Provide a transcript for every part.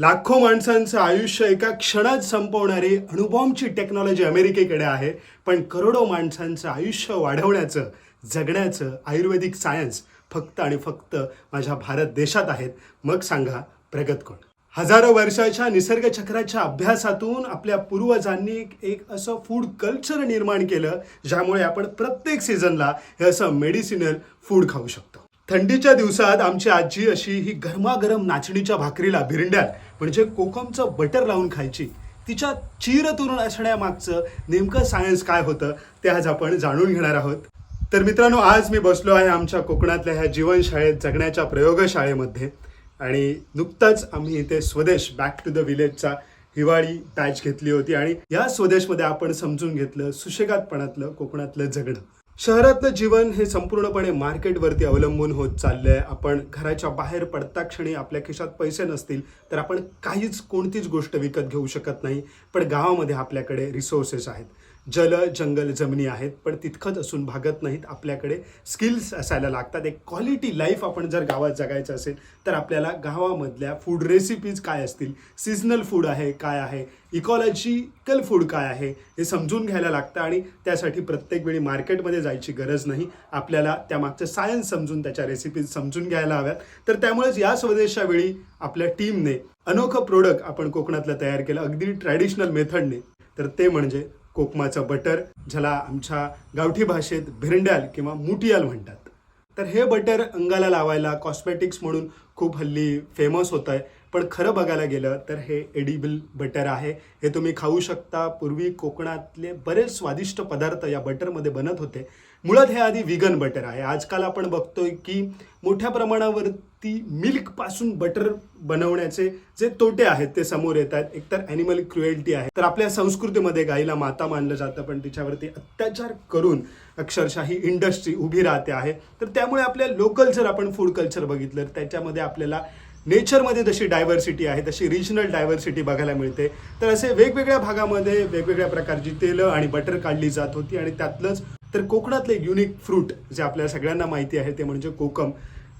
लाखो माणसांचं आयुष्य एका क्षणात संपवणारी अणुबॉम्बची टेक्नॉलॉजी अमेरिकेकडे आहे. पण करोडो माणसांचं आयुष्य वाढवण्याचं जगण्याचं आयुर्वेदिक सायन्स फक्त आणि फक्त माझ्या भारत देशात आहेत. मग सांगा प्रगत कोण? हजारो वर्षाच्या निसर्गचक्राच्या अभ्यासातून आपल्या पूर्वजांनी एक- एक असं फूड कल्चर निर्माण केलं ज्यामुळे आपण प्रत्येक सीझनला हे असं मेडिसिनल फूड खाऊ शकतो. थंडीच्या दिवसात आमची आजी अशी ही गरमागरम नाचणीच्या भाकरीला भिरंड्यात म्हणजे कोकमचं बटर लावून खायची. तिच्या चीर असण्यामागचं नेमकं सायन्स काय होतं ते आज आपण जाणून घेणार आहोत. तर मित्रांनो आज मी बसलो आहे आमच्या कोकणातल्या ह्या जीवनशाळेत जगण्याच्या प्रयोगशाळेमध्ये. आणि नुकताच आम्ही इथे स्वदेश बॅक टू द विलेजचा हिवाळी पॅच घेतली होती. आणि या स्वदेशमध्ये आपण समजून घेतलं सुशेगातपणातलं कोकणातलं जगणं. शहरातलं जीवन हे संपूर्णपणे मार्केटवरती अवलंबून होत चाललंय. आपण घराच्या बाहेर पडता क्षणी आपल्या खिशात पैसे नसतील तर आपण काहीच कोणतीच गोष्ट विकत घेऊ शकत नाही. पण गावामध्ये आपल्याकडे रिसोर्सेस आहेत. जल जंगल जमिनी आहेत पण तितकंच असून भागत नाहीत आपल्याकडे स्किल्स असायला लागतात. एक क्वालिटी लाईफ आपण जर गावात जगायचं असेल तर आपल्याला गावामधल्या फूड रेसिपीज काय असतील? सिजनल फूड आहे काय आहे? इकॉलॉजिकल फूड काय आहे? हे समजून घ्यायला लागतं आणि त्यासाठी प्रत्येक वेळी मार्केटमध्ये जायची गरज नाही. आपल्याला त्यामागचं सायन्स समजून त्याच्या रेसिपीज समजून घ्यायला हव्यात. तर त्यामुळेच या स्वदेशा वेळी आपल्या टीमने अनोखं प्रोडक्ट आपण कोकणातलं तयार केलं अगदी ट्रॅडिशनल मेथडने तर ते म्हणजे कोकमाचं बटर ज्याला आमच्या गावठी भाषेत भिरंड्याल किंवा मुटियाल म्हणतात. तर हे बटर अंगाला लावायला कॉस्मेटिक्स म्हणून खूप हल्ली फेमस होत आहे पण खरं बघायला गेलं तर हे एडिबल बटर आहे. हे तुम्ही खाऊ शकता. पूर्वी कोकणातले बरेच स्वादिष्ट पदार्थ या बटरमध्ये बनत होते. मुळात हे आधी विगन बटर आहे. आजकाल आपण बघतोय की मोठ्या प्रमाणावरती मिल्कपासून बटर बनवण्याचे जे तोटे आहेत ते समोर येत आहेत. एकतर ॲनिमल क्रुएल्टी आहे. तर आपल्या संस्कृतीमध्ये गाईला माता मानलं जातं पण तिच्यावरती अत्याचार करून अक्षरशः ही इंडस्ट्री उभी राहते आहे. तर त्यामुळे आपल्या लोकल जर आपण फूड कल्चर बघितलं तर त्याच्यामध्ये आपल्याला नेचरमध्ये जशी डायव्हर्सिटी आहे तशी रिजनल डायव्हर्सिटी बघायला मिळते. तर असे वेगवेगळ्या भागामध्ये वेगवेगळ्या प्रकारची तेलं आणि बटर काढली जात होती आणि त्यातलंच तर कोकणातले युनिक फ्रूट जे आपल्या सगळ्यांना माहिती आहे ते म्हणजे कोकम.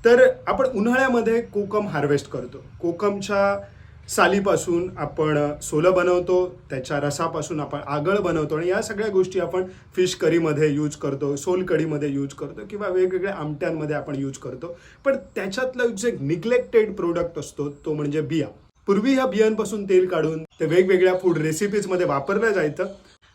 तर आपण उन्हाळ्यामध्ये कोकम हार्वेस्ट करतो. कोकमच्या सालीपासून आपण सोलं बनवतो त्याच्या रसापासून आपण आगळ बनवतो आणि या सगळ्या गोष्टी आपण फिश करीमध्ये यूज करतो सोल कढीमध्ये यूज करतो किंवा वेगवेगळ्या आमट्यांमध्ये आपण यूज करतो. पण त्याच्यातलं जे निग्लेक्टेड प्रोडक्ट असतो तो म्हणजे बिया. पूर्वी ह्या बियांपासून तेल काढून ते वेगवेगळ्या फूड रेसिपीजमध्ये वापरलं जायचं.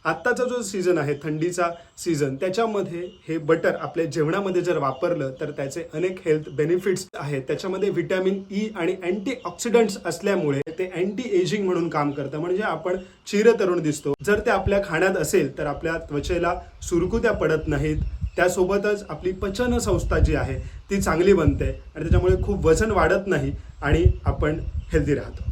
आत्ताचा जो सीझन आहे थंडीचा सीझन त्याच्यामध्ये हे बटर आपल्या जेवणामध्ये जर वापरलं तर त्याचे अनेक हेल्थ बेनिफिट्स आहेत. त्याच्यामध्ये व्हिटॅमिन ई e आणि अँटी ऑक्सिडंट्स असल्यामुळे ते अँटी एजिंग म्हणून काम करतं. म्हणजे आपण चिरतरुण दिसतो. जर ते आपल्या खाण्यात असेल तर आपल्या त्वचेला सुरकुत्या पडत नाहीत. त्यासोबतच आपली पचन संस्था जी आहे ती चांगली बनते आणि त्याच्यामुळे खूप वजन वाढत नाही आणि आपण हेल्दी राहतो.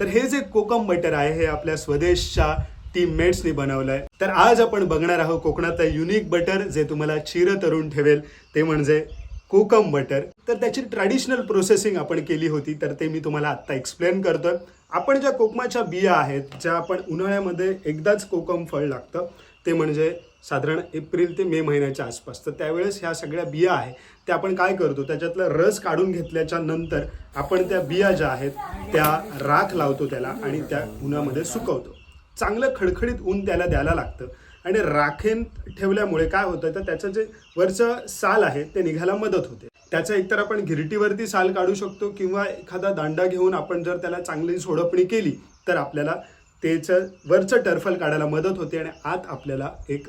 तर हे जे कोकम बटर आहे हे आपल्या स्वदेशच्या टीममेट्सनी बनवलं आहे तर आज आपण बघणार आहोत कोकणातलं युनिक बटर जे तुम्हाला चिर तरुण ठेवेल ते म्हणजे कोकम बटर तर त्याची ट्रॅडिशनल प्रोसेसिंग आपण केली होती तर ते मी तुम्हाला आत्ता एक्सप्लेन करतोय. आपण ज्या कोकमाच्या बिया आहेत ज्या आपण उन्हाळ्यामध्ये एकदाच कोकम फळ लागतं ते म्हणजे साधारण एप्रिल ते मे महिन्याच्या आसपास. तर त्यावेळेस ह्या सगळ्या बिया आहे त्या आपण काय करतो त्याच्यातला रस काढून घेतल्याच्या नंतर आपण त्या बिया ज्या आहेत त्या राख लावतो त्याला आणि त्या उन्हामध्ये सुकवतो. चांगलं खडखडीत ऊन त्याला द्यायला लागतं. आणि राखेन ठेवल्यामुळे काय होतं तर त्याचं जे वरचं साल आहे ते निघायला मदत होते. त्याचं एकतर आपण घिरटीवरती साल काढू शकतो किंवा एखादा दांडा घेऊन आपण जर त्याला चांगली सोडपणी केली तर आपल्याला त्याचं वरचं टर्फल काढायला मदत होते आणि आत आपल्याला एक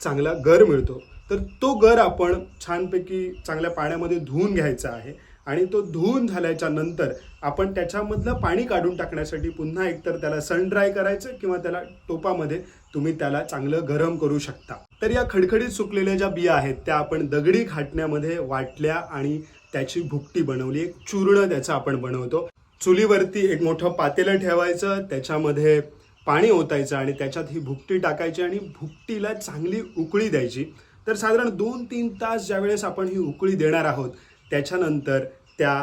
चांगला गर मिळतो. तर तो गर आपण छानपैकी चांगल्या पाण्यामध्ये धुवून घ्यायचा आहे. आणि तो धुवून झाल्याच्यानंतर आपण त्याच्यामधलं पाणी काढून टाकण्यासाठी पुन्हा एकतर त्याला सन ड्राय करायचं किंवा त्याला टोपामध्ये तुम्ही त्याला चांगलं गरम करू शकता. तर या खडखडीत सुकलेल्या ज्या बिया आहेत त्या आपण दगडी खाटण्यामध्ये वाटल्या आणि त्याची भुकटी बनवली. एक चूर्ण त्याचं आपण बनवतो. चुलीवरती एक मोठं पातेलं ठेवायचं त्याच्यामध्ये पाणी ओतायचं आणि त्याच्यात ही भुकटी टाकायची आणि भुकटीला चांगली उकळी द्यायची. तर साधारण दोन तीन तास ज्यावेळेस आपण ही उकळी देणार आहोत त्याच्यानंतर त्या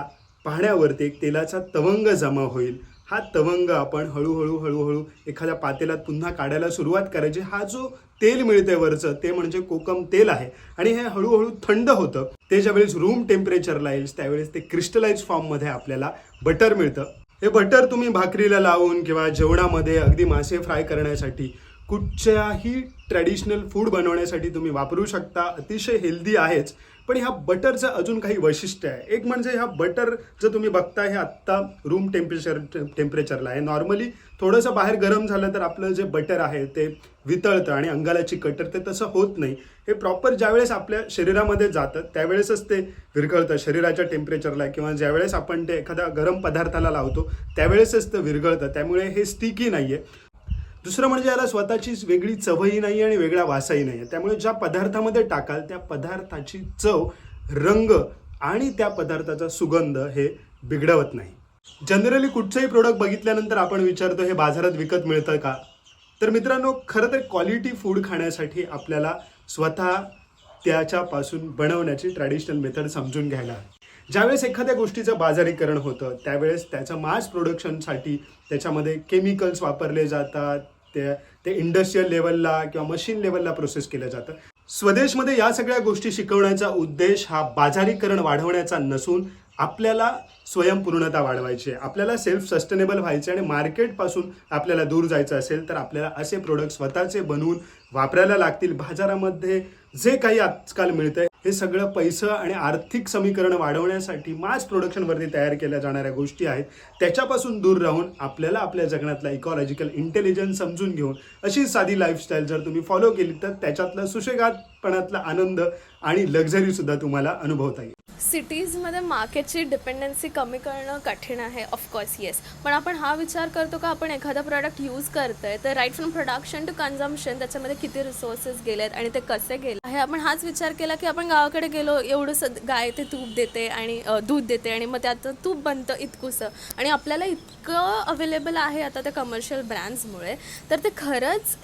पाण्यावरती एक तेलाचा तवंग जमा होईल. हा तवंग आपण हळूहळू हळूहळू एखाद्या पातेल्यात पुन्हा काढायला सुरुवात करायची. हा जो तेल मिळतंय वरचं ते म्हणजे कोकम तेल आहे. आणि हे हळूहळू थंड होतं. ते ज्यावेळेस रूम टेम्परेचरला येईल त्यावेळेस ते क्रिस्टलाइज फॉर्ममध्ये आपल्याला बटर मिळतं. हे बटर तुम्ही भाकरीला लावून किंवा जेवणामध्ये अगदी मासे फ्राय करण्यासाठी कुठच्याही ट्रॅडिशनल फूड बनवण्यासाठी तुम्ही वापरू शकता. अतिशय हेल्दी आहेच. पण ह्या बटरचं अजून काही वैशिष्ट्य आहे. एक म्हणजे ह्या बटर जर तुम्ही बघता हे आत्ता रूम टेम्परेचर टेम्परेचरला आहे. नॉर्मली थोडंसं बाहेर गरम झालं तर आपलं जे बटर आहे ते वितळतं आणि अंगाला चिकटतं ते तसं होत नाही. हे प्रॉपर ज्यावेळेस आपल्या शरीरामध्ये जातं त्यावेळेसच ते विरघळतं. शरीराच्या टेम्परेचरला किंवा ज्यावेळेस आपण ते एखाद्या गरम पदार्थाला लावतो त्यावेळेसच ते विरघळतं. त्यामुळे हे स्टिकी नाही आहे दुसरं म्हणजे याला स्वतःची वेगळी चवही नाही आणि वेगळा वासही नाही. त्यामुळे ज्या पदार्थामध्ये टाकाल त्या पदार्थाची चव रंग आणि त्या पदार्थाचा सुगंध हे बिघडवत नाही. जनरली कुठचंही प्रोडक्ट बघितल्यानंतर आपण विचारतो हे बाजारात विकत मिळतं का? तर मित्रांनो खरं तर क्वालिटी फूड खाण्यासाठी आपल्याला स्वतः त्याच्यापासून बनवण्याची ट्रॅडिशनल मेथड समजून घ्यायला हवी. ज्यावेळेस एखाद्या गोष्टीचं बाजारीकरण होतं त्यावेळेस त्याचं मास प्रोडक्शनसाठी त्याच्यामध्ये केमिकल्स वापरले जातात ते ते इंडस्ट्रीयल लेवलला किंवा मशीन लेवलला प्रोसेस केलं जातं. स्वदेशमध्ये या सगळ्या गोष्टी शिकवण्याचा उद्देश हा बाजारीकरण वाढवण्याचा नसून आपल्याला स्वयंपूर्णता वाढवायची आहे. आपल्याला सेल्फ सस्टेनेबल व्हायचे आणि मार्केटपासून आपल्याला दूर जायचं असेल तर आपल्याला असे प्रोडक्ट स्वतःचे बनवून वापरायला लागतील. बाजारामध्ये जे काही आजकाल मिळतंय हे सगळं पैसं आणि आर्थिक समीकरण वाढवण्यासाठी मास प्रोडक्शनवरती तयार केल्या जाणाऱ्या गोष्टी आहेत. त्याच्यापासून दूर राहून आपल्याला आपल्या जगण्यातला इकॉलॉजिकल इंटेलिजन्स समजून घेऊन अशी साधी लाईफस्टाईल जर तुम्ही फॉलो केली तर त्याच्यातला सुशेगातपणातला आनंद आणि लक्झरी सुद्धा तुम्हाला अनुभवता येईल. सिटीजमध्ये मार्केटची डिपेंडन्सी कमी करणं कठीण आहे ऑफकोर्स येस पण आपण हा विचार करतो का आपण एखादा प्रोडक्ट यूज करतोय तर right from production to consumption त्याच्यामध्ये किती रिसोर्सेस गेलेत आणि ते कसे गेले? आहे आपण हाच विचार केला की आपण गावाकडे गेलो एवढंसं गाय ते तूप देते आणि दूध देते आणि मग त्याचं तूप बनतं इतकूसं. आणि आपल्याला इतकं अवेलेबल आहे आता त्या कमर्शियल ब्रँड्समुळे तर ते खरंच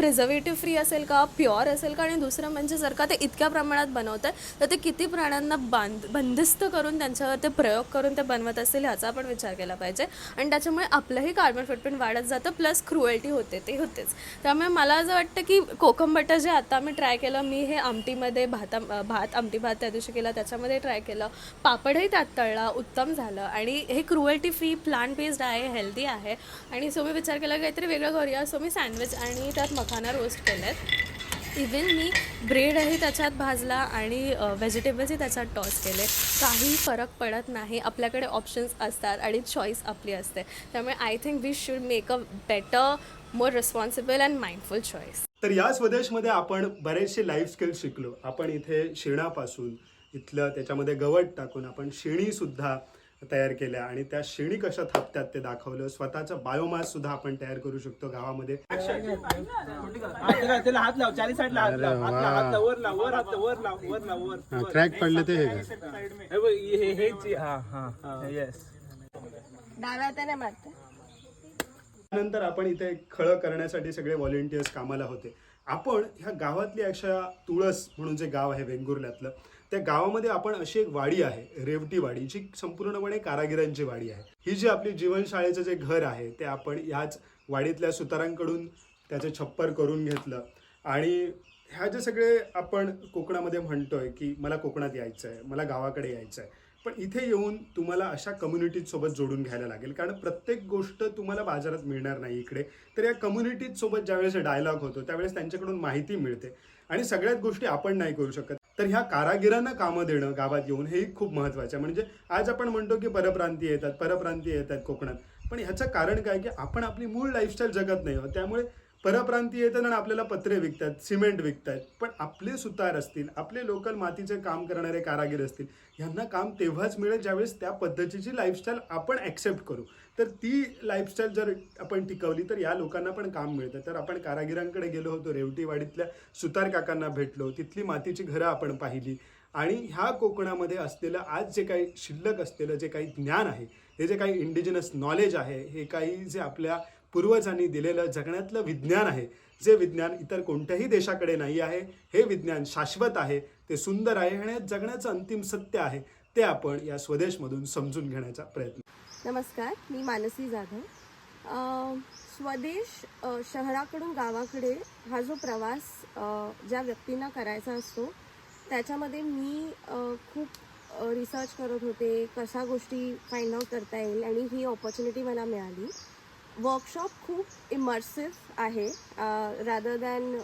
प्रिझर्वेटिव्ह फ्री असेल का प्युअर असेल का आणि दुसरं म्हणजे जर का ते इतक्या प्रमाणात बनवत आहे तर ते किती प्राण्यांना बांध बंदिस्त करून त्यांच्यावर ते प्रयोग करून ते बनवत असेल ह्याचा आपण विचार केला पाहिजे. आणि त्याच्यामुळे आपलंही कार्बन फुटप्रिंट वाढत जातं प्लस क्रुएल्टी होते ते होतेच. त्यामुळे मला असं वाटतं की कोकम बटर जे आता मी ट्राय केलं मी हे आमटीमध्ये भाता भात आमटी भात त्या दिवशी केला त्याच्यामध्ये ट्राय केलं. पापडही त्यात तळला उत्तम झालं. आणि हे क्रुएल्टी फ्री प्लांट बेस्ड आहे हेल्दी आहे. आणि सो मी विचार केला काहीतरी वेगळं करूया. सो मी सँडविच आणि त्यात मग मखाना रोस्ट केल्यात इवन मी ब्रेडही त्याच्यात भाजला आणि व्हेजिटेबल्सही त्याच्यात टॉस केले. काही फरक पडत नाही. आपल्याकडे ऑप्शन्स असतात आणि चॉईस आपली असते. त्यामुळे I think we should make a better more responsible and mindful choice तर या स्वदेशमध्ये आपण बरेचसे लाईफ स्किल्स शिकलो. आपण इथे शेणापासून इथलं त्याच्यामध्ये गवत टाकून आपण शेणी सुद्धा तयार केल्या आणि त्या शेणी कशा थापतात ते दाखवलं. स्वतःचा बायोमास सुद्धा आपण तयार करू शकतो गावामध्ये. हा, त्याला त्याला हात लाव चारी साईडला हात लाव. हात लाव हात लाव. वर लाव वर हात लाव वर लाव वर लाव वर. क्रॅक पडले ते हे हे- हे- हा हा त्यानंतर आपण इथे खळं करण्यासाठी सगळे व्हॉलेंटियर्स कामाला होते. आपण ह्या गावातली अशा तुळस म्हणून जे गाव आहे वेंगुर्ल्यातलं त्या गावामध्ये आपण अशी एक वाडी आहे रेवटी वाडी जी संपूर्णपणे कारागिरांची वाडी आहे. ही जी आपली जीवनशाळेचं जे घर आहे ते आपण ह्याच वाडीतल्या सुतारांकडून त्याचं छप्पर करून घेतलं. आणि ह्या जे सगळे आपण कोकणामध्ये म्हणतोय की मला कोकणात यायचं आहे मला गावाकडे यायचं आहे पण इथे येऊन तुम्हाला अशा कम्युनिटीज सोबत जोडून घ्यायला लागेल. कारण प्रत्येक गोष्ट तुम्हाला बाजारात मिळणार नाही इकडे. तर या कम्युनिटीज सोबत ज्यावेळेस डायलॉग होतो त्यावेळेस त्यांच्याकडून माहिती मिळते. आणि सगळ्याच गोष्टी आपण नाही करू शकत. तर ह्या कारागिरांना कामं देणं गावात येऊन हेही खूप महत्त्वाचं आहे. म्हणजे आज आपण म्हणतो की परप्रांतीय येतात परप्रांतीय येतात कोकणात. पण ह्याचं कारण काय की आपण आपली मूळ लाईफस्टाईल जगत नाही त्यामुळे परप्रांतीय येतात आणि आपल्याला पत्रे विकतात सिमेंट विकतात. पण आपले सुतार असतील आपले लोकल मातीचे काम करणारे कारागीर असतील ह्यांना काम तेव्हाच मिळेल ज्यावेळेस त्या पद्धतीची लाईफस्टाईल आपण ॲक्सेप्ट करू. तर ती लाईफस्टाईल जर आपण टिकवली तर या लोकांना पण काम मिळतं. तर आपण कारागिरांकडे गेलो होतो रेवटीवाडीतल्या सुतार काकांना भेटलो तिथली मातीची घरं आपण पाहिली. आणि ह्या कोकणामध्ये असलेलं आज जे काही शिल्लक असलेलं जे काही ज्ञान आहे हे जे काही इंडिजिनस नॉलेज आहे हे काही जे आपल्या पूर्वजांनी दिलेलं जगण्यातलं विज्ञान आहे. जे विज्ञान इतर कोणत्याही देशाकडे नाही आहे हे विज्ञान शाश्वत आहे ते सुंदर आहे आणि जगण्याचं अंतिम सत्य आहे ते आपण या स्वदेशमधून समजून घेण्याचा प्रयत्न नमस्कार मी मानसी जाधव. स्वदेश शहराकडून गावाकडे हा जो प्रवास ज्या व्यक्तींना करायचा असतो त्याच्यामध्ये मी खूप रिसर्च करत होते कशा गोष्टी फाइंड आउट करता येईल आणि ही ऑपॉर्च्युनिटी मला मिळाली. वर्कशॉप खूप इमर्सिव्ह आहे. रादर दॅन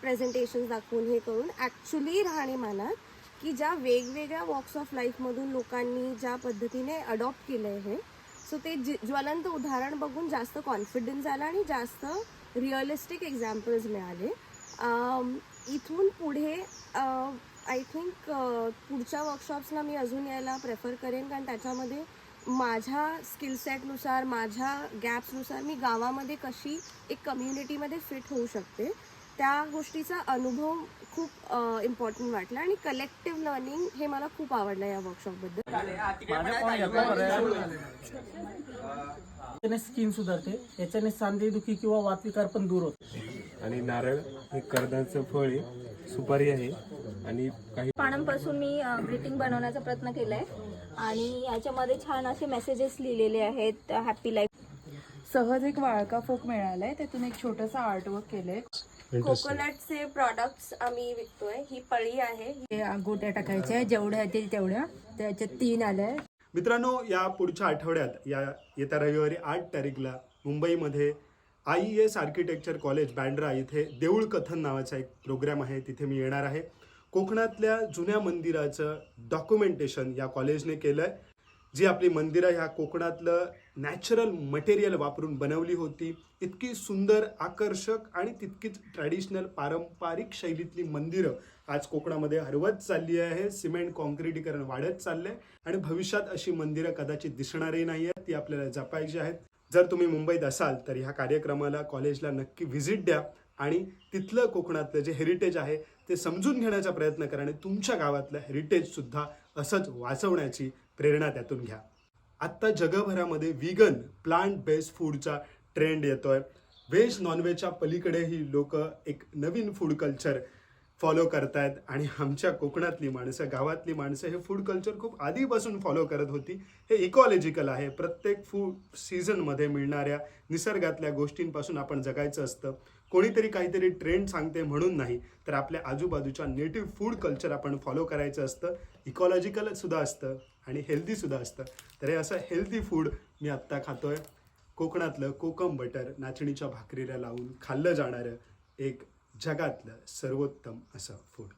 प्रेझेंटेशन दाखवून हे करून ॲक्च्युली राहणीमानात की ज्या वेगवेगळ्या वॉक्स ऑफ लाईफमधून लोकांनी ज्या पद्धतीने अडॉप्ट केलं आहे सो ते जि ज्वलंत उदाहरण बघून जास्त कॉन्फिडन्स आला आणि जास्त रिअलिस्टिक एक्झाम्पल्स मिळाले. इथून पुढे आय थिंक पुढच्या वर्कशॉप्सला मी अजून यायला प्रेफर करेन कारण त्याच्यामध्ये माझ्या स्किल सेटनुसार माझ्या गॅप्सनुसार मी गावामध्ये कशी एक कम्युनिटीमध्ये फिट होऊ शकते त्या गोष्टीचा अनुभव खूप इम्पॉर्टंट वाटला आणि कलेक्टिव्ह लर्निंग हे मला खूप आवडलं या वर्कशॉपबद्दल याच्याने स्किन सुधारते. याच्याने सांधेदुखी किंवा वातविकार पण दूर होते. आणि नारळ हे कर्दाचं फळ आहे सुपारी आहे आणि काही पानांपासून मी ग्रीटिंग बनवण्याचा प्रयत्न केलाय. आणि याच्यामध्ये छान असे मेसेजेस लिहिलेले आहेत हॅपी लाईफ सहज एक वाळका फोक मिळालाय त्यातून एक छोटंसं आर्टवर्क केलंय. कोकोनटचे प्रॉडक्ट्स आम्ही विकतोय. ही पळी आहे. ते गोट्या टाकायच्या जेवढ्या येतील तेवढ्या. त्याच्यात तीन आल्या मित्रांनो या पुढच्या आठवड्यात या येत्या रविवारी आठ तारीखला मुंबईमध्ये I S architecture college Bandra इथे देऊळ कथन नावाचा एक प्रोग्राम आहे. तिथे मी येणार आहे. कोकणातल्या जुन्या मंदिराचं डॉक्युमेंटेशन या कॉलेजने केलं आहे जी आपली मंदिरं ह्या कोकणातलं नॅचरल मटेरियल वापरून बनवली होती. इतकी सुंदर आकर्षक आणि तितकीच ट्रॅडिशनल पारंपरिक शैलीतली मंदिरं आज कोकणामध्ये हरवत चालली आहे. सिमेंट कॉन्क्रिटीकरण वाढत चाललं आहे आणि भविष्यात अशी मंदिरं कदाचित दिसणारही नाही आहेत ती आपल्याला जपायची आहेत. जर तुम्ही मुंबईत असाल तर ह्या कार्यक्रमाला कॉलेजला नक्की व्हिजिट द्या आणि तिथलं कोकणातलं जे हेरिटेज आहे ते समजून घेण्याचा प्रयत्न करा आणि तुमच्या गावातलं हेरिटेज सुद्धा असंच वाचवण्याची प्रेरणा त्यातून घ्या. आत्ता जगभरामध्ये व्हिगन प्लांट बेस्ड फूडचा ट्रेंड येतोय. व्हेज नॉनव्हेजच्या पलीकडेही लोक एक नवीन फूड कल्चर फॉलो करतायत. आणि आमच्या कोकणातली माणसं गावातली माणसं हे फूड कल्चर खूप आधीपासून फॉलो करत होती. हे इकॉलॉजिकल आहे. प्रत्येक फूड सीझनमध्ये मिळणाऱ्या निसर्गातल्या गोष्टींपासून आपण जगायचं असतं. कोणीतरी काहीतरी ट्रेंड सांगते म्हणून नाही तर आपल्या आजूबाजूच्या नेटिव्ह फूड कल्चर आपण फॉलो करायचं असतं. इकॉलॉजिकल सुद्धा असतं आणि हेल्दीसुद्धा असतं. तर हे असं हेल्दी फूड मी आत्ता खातो आहे कोकणातलं कोकम बटर नाचणीच्या भाकरीला लावून खाल्लं जाणारं एक जगातलं सर्वोत्तम असं फूड